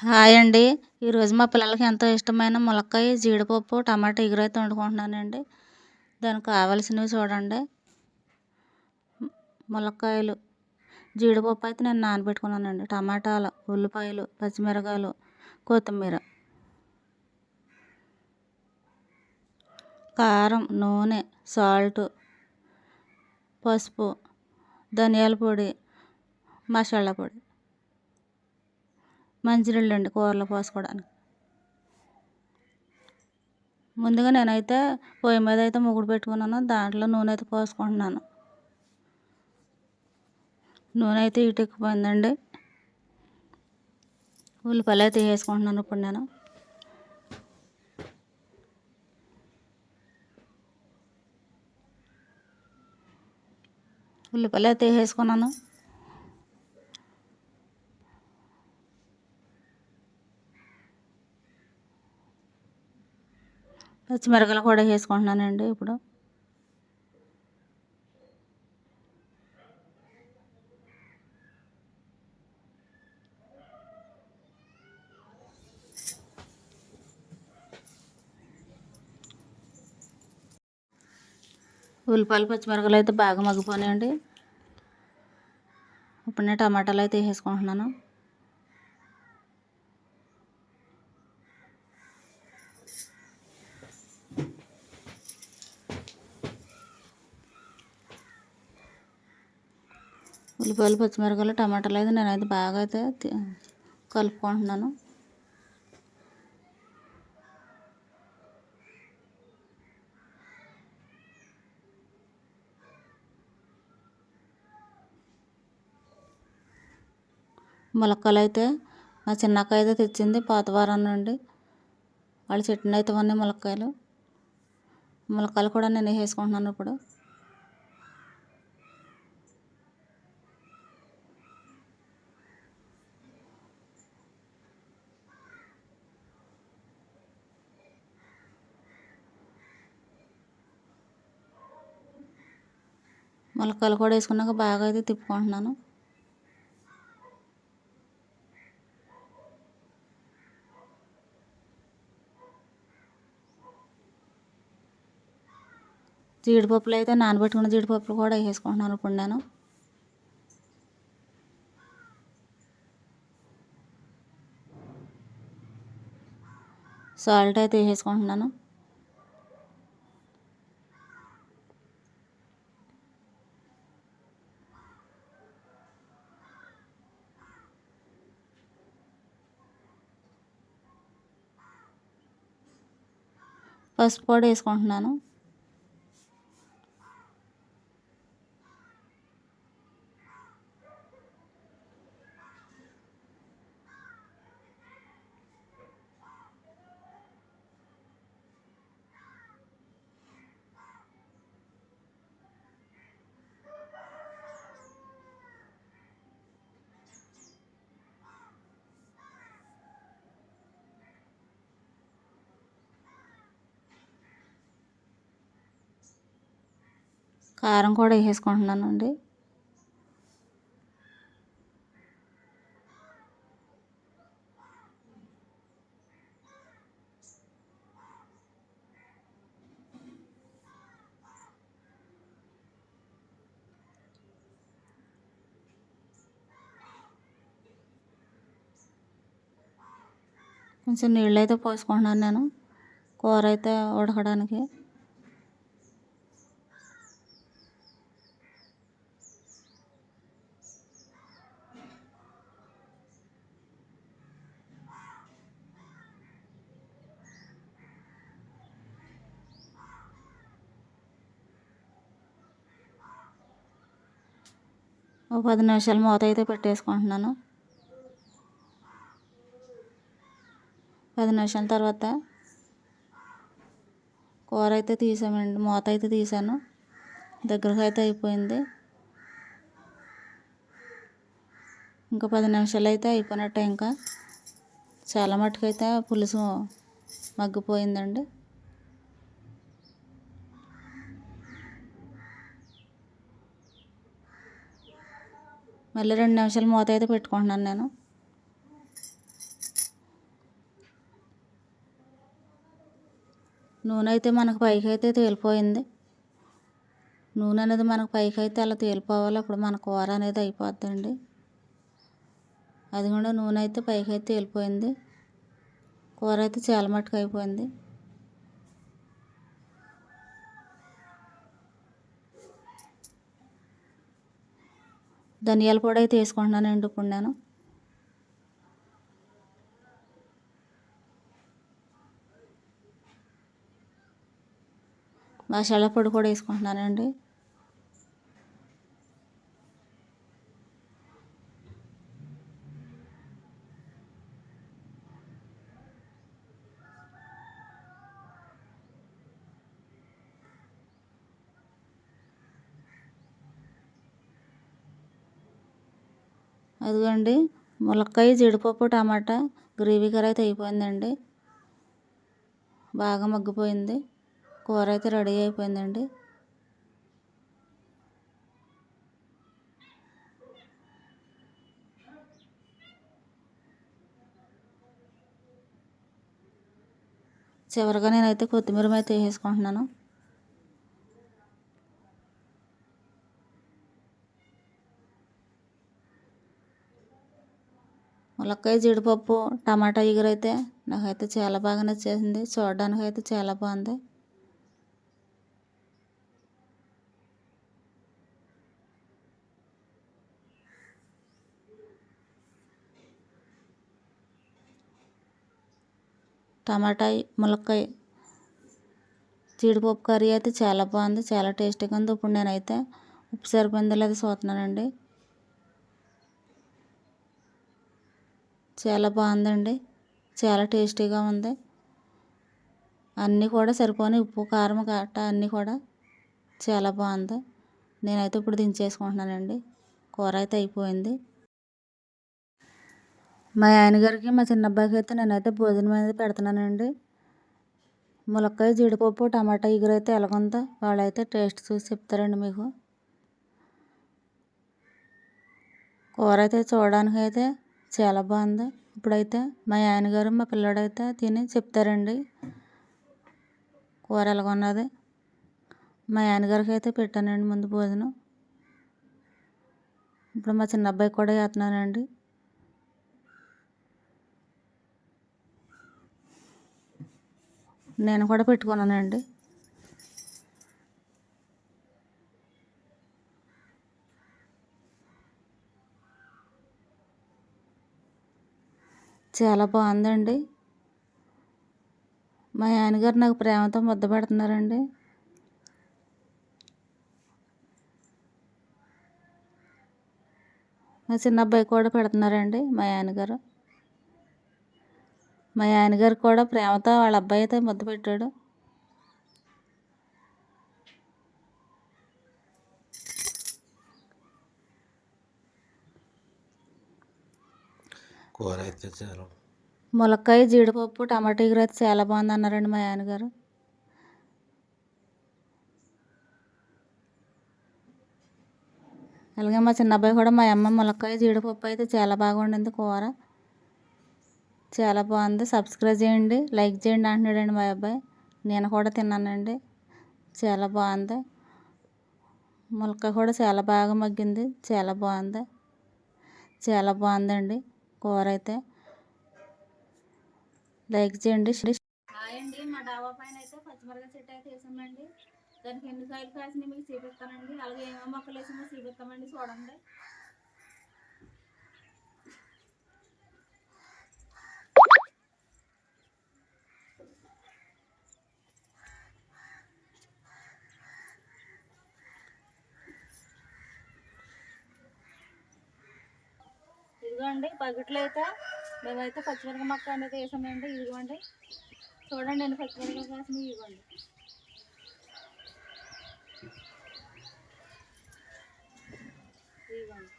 Hi అండి. ఈరోజు మా పిల్లలకి ఎంతో ఇష్టమైన ములక్కాయ జీడిపప్పు టమాటా ఎగురైతే వండుకుంటున్నానండి. దానికి కావాల్సినవి చూడండి. ములక్కాయలు జీడిపప్పు అయితే నేను నానబెట్టుకున్నానండి. టమాటాలు ఉల్లిపాయలు పచ్చిమిరకాయలు కొత్తిమీర కారం నూనె సాల్ట్ పసుపు ధనియాల పొడి మసాలా పొడి. మంచినీళ్ళు అండి కూరలో పోసుకోవడానికి ముందుగా నేనైతే పొయ్యి మీద అయితే ముగ్గుడు పెట్టుకున్నాను దాంట్లో నూనె అయితే పోసుకుంటున్నాను. నూనె అయితే ఇటుక్కుపోయిందండి ఉల్లిపాయలు అయితే వేసుకుంటున్నాను ఇప్పుడు నేను. ఉల్లిపాయలు అయితే వేసుకున్నాను. పచ్చిమిరకలు కూడా వేసుకుంటున్నానండి ఇప్పుడు. ఉల్లిపాయలు పచ్చిమిరకలు అయితే బాగా మగ్గిపోయినాయండి. ఇప్పుడు నేను టమాటాలు అయితే వేసుకుంటున్నాను. ఉల్లిపాయలు పచ్చిమిరపకాయలు టమాటాలు అయితే నేనైతే బాగా అయితే కలుపుకుంటున్నాను. ములక్కాయలు అయితే మా చిన్నక్క అయితే తెచ్చింది పాత వారం నుండి. వాళ్ళ చెట్టునైతే ఉన్నాయి ములక్కాయలు. ములక్కాయలు కూడా నేను వేసుకుంటున్నాను ఇప్పుడు. మొలకలు కూడా వేసుకున్నాక బాగా అయితే తిప్పుకుంటున్నాను. జీడిపప్పులు అయితే నానబెట్టుకున్న జీడిపప్పులు కూడా వేసుకుంటున్నాను ఇప్పుడు నేను సాల్ట్ అయితే వేసుకుంటున్నాను. పసుపు పొడి వేసుకుంటున్నాను. కారం కూడా వేసుకుంటున్నానండి కొంచెం నీళ్ళు అయితే పోసుకుంటున్నాను నేను. కూర అయితే ఉడకడానికి. ఒక పది నిమిషాలు మూత అయితే పెట్టేసుకుంటున్నాను. పది నిమిషాల తర్వాత కూర అయితే తీసామండి మూత అయితే తీసాను. దగ్గరకు అయితే అయిపోయింది. ఇంకా పది నిమిషాలు అయితే అయిపోయినట్టే ఇంకా. చాలా మట్టుకైతే పులుసు మగ్గిపోయిందండి. మళ్ళీ రెండు నిమిషాలు మూత అయితే పెట్టుకుంటున్నాను నేను. నూనె అయితే మనకు పైకి అయితే తేలిపోయింది. నూనె అనేది మనకు పైకి అయితే అలా తేలిపోవాలి. అప్పుడు మన కూర అనేది అయిపోద్దండి. అది కూడా నూనె అయితే పైకి అయితే తేలిపోయింది. కూర అయితే చాలా మట్టుకు అయిపోయింది. ధనియాల పొడి అయితే వేసుకుంటున్నానండి ఇప్పుడు నేను మసాలా పొడి కూడా వేసుకుంటున్నానండి. అదిగోండి ములక్కాయ జీడిపప్పు టమాటా గ్రేవీ కర్రీ అయితే అయిపోయిందండి. బాగా మగ్గిపోయింది. కూర అయితే రెడీ అయిపోయిందండి. చివరిగా నేనైతే కొత్తిమీర అయితే వేసేసుకుంటున్నాను ములక్కాయ జీడిపప్పు టమాటా ఎగురైతే నాకైతే చాలా బాగా నచ్చేసింది. చూడడానికి అయితే చాలా బాగుంది. టమాటా ములక్కాయ జీడిపప్పు కర్రీ అయితే చాలా బాగుంది. చాలా టేస్టీగా ఉంది. ఇప్పుడు నేనైతే ఉప్పు సరిపోయిందో లేదో చూస్తున్నానండి. చాలా బాగుందండి. చాలా టేస్టీగా ఉంది. అన్నీ కూడా సరిపోని ఉప్పు కారం గట్ట అన్నీ కూడా చాలా బాగుంది. నేనైతే ఇప్పుడు దించేసుకుంటున్నానండి. కూర అయితే అయిపోయింది. మా ఆయనగారికి మా చిన్న అబ్బాయికి అయితే నేనైతే భోజనం అనేది పెడుతున్నానండి. ములక్కాయ జీడిపప్పు టమాటా ఎగురు అయితే ఎలాగుందో వాళ్ళైతే టేస్ట్ చూసి చెప్తారండి మీకు. కూర అయితే చూడడానికి అయితే చాలా బాగుంది. ఇప్పుడైతే మా ఆయనగారు మా పిల్లాడైతే తిని చెప్తారండి. కూర ఎలాగ ఉన్నది మా ఆయనగారికి అయితే పెట్టానండి ముందు భోజనం. ఇప్పుడు మా చిన్న అబ్బాయి కూడా వేస్తున్నానండి నేను కూడా పెట్టుకున్నానండి. చాలా బాగుందండి. మా ఆయనగారు నాకు ప్రేమతో ముద్ద పెడుతున్నారండి. మా చిన్న అబ్బాయి కూడా పెడుతున్నారండి మా ఆయనగారు మా ఆయనగారు కూడా ప్రేమతో వాళ్ళ అబ్బాయి అయితే ముద్ద పెట్టాడు. కూర అయితే చాలు. ములక్కాయ జీడిపప్పు టమాటా కూర అయితే చాలా బాగుంది అన్నారండి మా ఆయనగారు అలాగే మా చిన్న అబ్బాయి కూడా మా అమ్మ ములక్కాయ జీడిపప్పు అయితే చాలా బాగుండింది కూర. చాలా బాగుంది. సబ్స్క్రైబ్ చేయండి లైక్ చేయండి అంటున్నాడండి మా అబ్బాయి. నేను కూడా తిన్నానండి. చాలా బాగుంది. ములక్కాయ కూడా చాలా బాగా మగ్గింది. చాలా బాగుంది. చాలా బాగుందండి. కూర అయితే లైక్ చేయండి హాయ్ అండి మా డాబా పైన అయితే పచ్చిమిరపకాయ చెట్టు అయితే వేసామండి. దానికి ఎన్ని కాయలు కాసినాయి మీకు చూపిస్తానండి. అలాగే ఏమేమి మొక్కలు వేసామో చూపిస్తామండి చూడండి. ఇదిగోండి బకెట్లో అయితే మేమైతే పచ్చిమిరపకాయ మొక్క అనేది వేసామండి ఇదిగోండి. చూడండి నేను పచ్చిమిరపకాయ కాసిన ఇదిగోండి. ఇదిగోండి.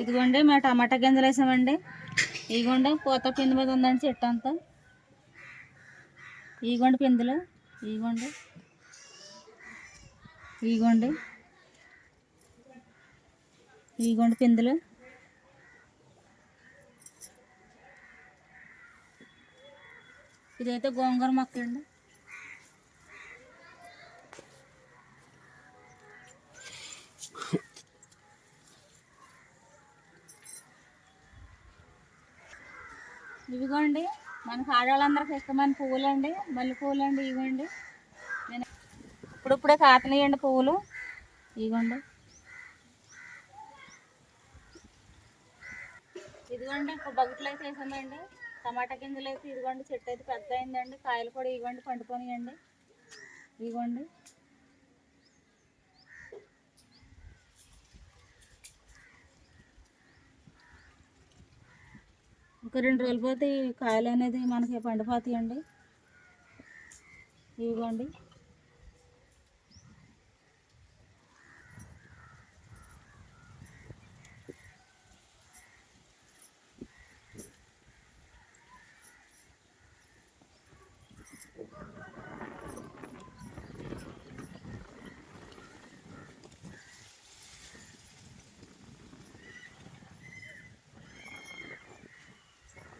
ఇదిగోండి మేము టమాటా గింజలు వేసామండి. ఇదిగోండి పూత పిండి మీద ఉందండి చెట్టు అంతా. ఇదిగోండి పిందులు ఇగోండి ఇగోండి ఇదిగోండి పిందులు. ఇదైతే గోంగూర మొక్క ఇదిగోండి మనకు ఆడవాళ్ళందరికి ఇష్టమైన పువ్వులు అండి మల్లె పువ్వులు అండి ఇవ్వండి నేను ఇప్పుడిప్పుడే కాతనియండి పువ్వులు. ఇవ్వండి ఇదిగోండి బకెట్లు అయితే వేసామండి. టమాటా గింజలు అయితే ఇదిగోండి చెట్టు అయితే పెద్ద అయిందండి కాయలు కూడా ఇవ్వండి పండుకొనియండి. ఇదిగోండి ఒక రెండు రోజులు పోతే ఈ కాయలు అనేది మనకి పండిపోతాయండి. ఇవ్వండి.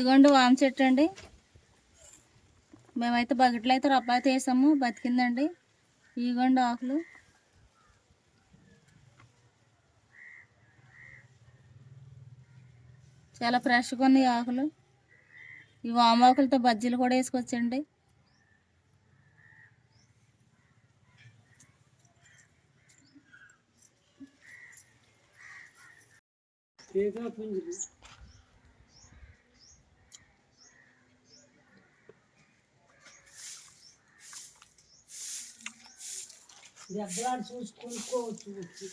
ఇదిగోండి వామ చెట్టు అండి. మేమైతే బకెట్లో అయితే రబ్బాయి తీసాము బతికిందండి. ఇదిగోండి ఆకులు. చాలా ఫ్రెష్గా ఉన్నాయి ఆకులు. ఈ వామాకులతో బజ్జీలు కూడా వేసుకొచ్చండి. దెబ్బలాడు చూసి కొనుక్కోవచ్చు వచ్చి